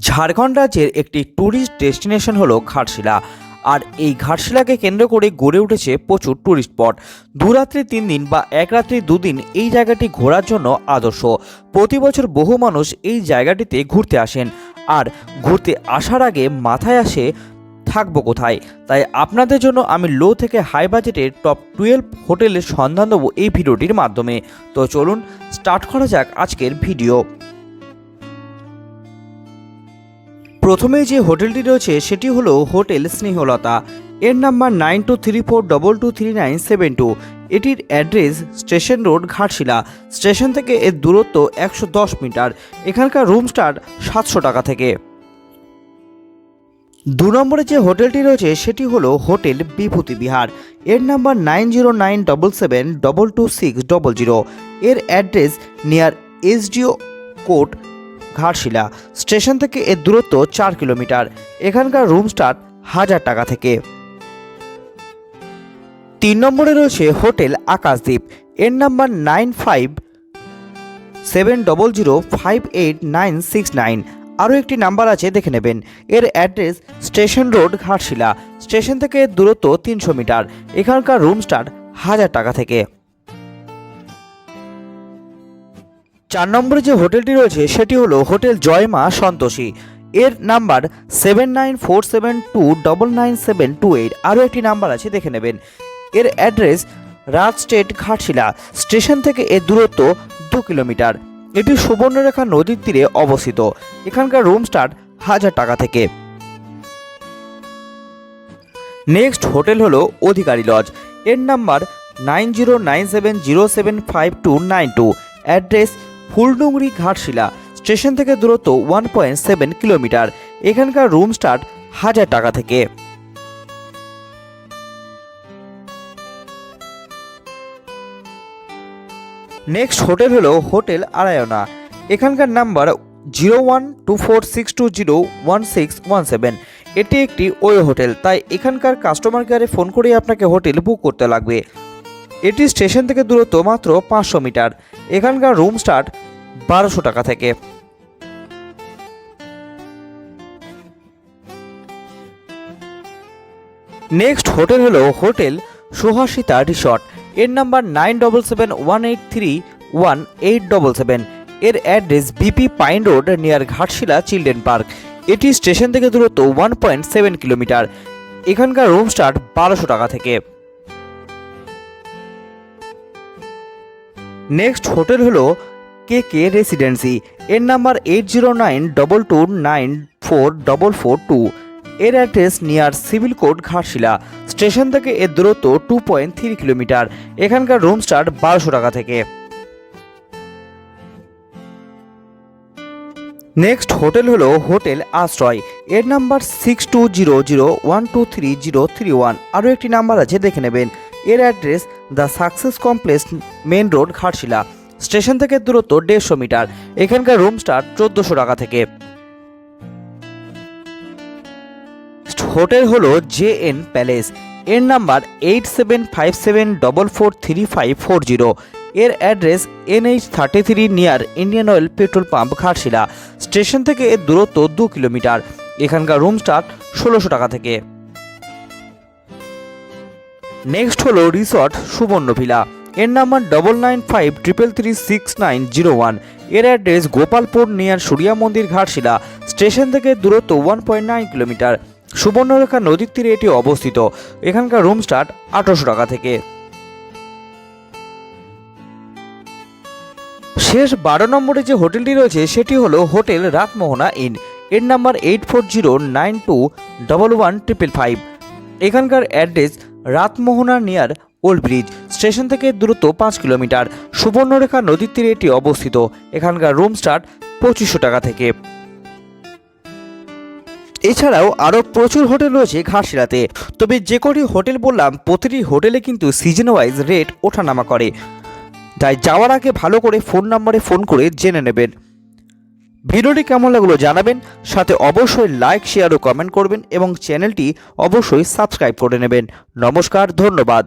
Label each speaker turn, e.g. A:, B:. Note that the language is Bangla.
A: ঝাড়খণ্ড রাজ্যের একটি ট্যুরিস্ট ডেস্টিনেশন হলো ঘাটশিলা। আর এই ঘাটশিলাকে কেন্দ্র করে গড়ে উঠেছে প্রচুর ট্যুরিস্ট স্পট দু রাত্রি তিন দিন বা এক রাত্রি দুদিন এই জায়গাটি ঘোরার জন্য আদর্শ। প্রতি বছর বহু মানুষ এই জায়গাটিতে ঘুরতে আসেন। আর ঘুরতে আসার আগে মাথায় আসে, থাকব কোথায়? তাই আপনাদের জন্য আমি লো থেকে হাই বাজেটের টপ টুয়েলভ হোটেলের সন্ধান দেবো এই ভিডিওটির মাধ্যমে। তো চলুন স্টার্ট করা যাক আজকের ভিডিও। প্রথমে যে হোটেলটি রয়েছে সেটি হলো হোটেল স্নেহলতা। এর number nine two three four double two three nine seven two. এটির address station road Ghatshila. Station থেকে এর দূরত্ব একশো দশ মিটার। এখানকার রুম স্টার সাতশো টাকা থেকে। দু নম্বরে যে হোটেলটি রয়েছে সেটি হলো হোটেল বিভূতি বিহার। এর number nine zero nine double seven double two six double zero. এর address near SDO court Ghatshila station থেকে এর দূরত্ব চার কিলোমিটার। এখানকার রুম স্টার্ট হাজার টাকা থেকে। তিন নম্বরে রয়েছে হোটেল আকাশদ্বীপ এর number nine five seven double zero five eight nine six nine আরও একটি নাম্বার আছে, দেখে নেবেন। এর address station road, Ghatshila. Station থেকে দূরত্ব তিনশো মিটার। এখানকার রুম স্টার্ট হাজার টাকা থেকে। চার নম্বরে যে হোটেলটি রয়েছে, সেটি হলো হোটেল জয়মা সন্তোষী। এর number seven nine four seven two double nine seven two eight. আরও একটি নাম্বার আছে, দেখে নেবেন। এর address Raj state Ghatshila station থেকে এর দূরত্ব দু কিলোমিটার। এটি সুবর্ণরেখা নদীর তীরে অবস্থিত। এখানকার রুম স্টার্ট হাজার টাকা থেকে। নেক্সট হোটেল হলো অধিকারী লজ। এর number nine zero nine seven zero seven five two nine two. Address Phuldungri Ghatshila station থেকে দূরত্ব ওয়ান পয়েন্ট সেভেন কিলোমিটার। এখানকার রুম স্টার্ট হাজার টাকা থেকে। নেক্সট হোটেল হলো হোটেল আরায়না। এখানকার number zero one two four six two zero one six one seven. এটি একটি ওয়ে হোটেল, তাই এখানকার কাস্টমার কেয়ারে ফোন করে আপনাকে হোটেল বুক করতে লাগবে। এটি স্টেশন থেকে দূরত্ব মাত্র পাঁচশো মিটার। এখানকার রুম স্টার্ট বারোশো টাকা থেকে। নেক্সট হোটেল হলো হোটেল সুহাসিতা রিসর্ট এর number nine double seven one eight three one eight double seven. এর address BP pine road near Ghatshila children park. এটি স্টেশন থেকে দূরত্ব ওয়ান পয়েন্ট সেভেন কিলোমিটার। এখানকার রুম স্টার্ট বারোশো টাকা থেকে। নেক্সট হোটেল হলো কে কে রেসিডেন্সি এর number eight zero nine double two nine four double four two এর address near civil court Ghatshila. Station থেকে এর দূরত্ব টু পয়েন্ট থ্রি কিলোমিটার এখানকার রুম স্টার্ট বারোশো টাকা থেকে। নেক্সট হোটেল হলো হোটেল আশ্রয় এর number six two zero zero one two three zero three one আরও একটি নাম্বার আছে, দেখে নেবেন। এর address the success complex main road Ghatshila station থেকে দূরত্ব দেড়শো মিটার। এখানকার রুম স্টার চোদ্দোশো টাকা থেকে। হোটেল হলো জে এন প্যালেস। এর number eight seven five seven double four three five four zero. এর address NH thirty three near Indian oil petrol pump Ghatshila station থেকে এর দূরত্ব দু কিলোমিটার। এখানকার রুম স্টার ষোলোশো টাকা থেকে। নেক্সট হলো রিসর্ট সুবর্ণ ভিলা এর number double nine five triple three six nine zero ওয়ানের অ্যাড্রেস গোপালপুর নিয়ার সূর্যা মন্দির ঘাটশিলা। স্টেশন থেকে দূরত্ব one point nine kilometre. Subarnarekha নদীর তীরে এটি অবস্থিত। এখানকার রুম স্টার্ট আঠারোশো টাকা থেকে। শেষ বারো নম্বরে যে হোটেলটি রয়েছে, সেটি হলো হোটেল রাতমোহনা ইন। এর number eight four zero nine two double one triple five এখানকার address Ratmohana near old bridge station থেকে দূরত্ব পাঁচ কিলোমিটার। সুবর্ণরেখা নদীর তীরে এটি অবস্থিত। এখানকার রুম স্টার্ট পঁচিশশো টাকা থেকে। এছাড়াও আরও প্রচুর হোটেল রয়েছে ঘাটশিলাতে তবে যে কটি হোটেল বললাম, প্রতিটি হোটেলে কিন্তু সিজন ওয়াইজ রেট ওঠানামা করে। তাই যাওয়ার আগে ভালো করে ফোন নাম্বারে ফোন করে জেনে নেবেন। ভিডিওটি কেমন লাগল জানাবেন, সাথে অবশ্যই লাইক শেয়ার ও কমেন্ট করবেন এবং চ্যানেলটি অবশ্যই সাবস্ক্রাইব করে নেবেন। নমস্কার, ধন্যবাদ।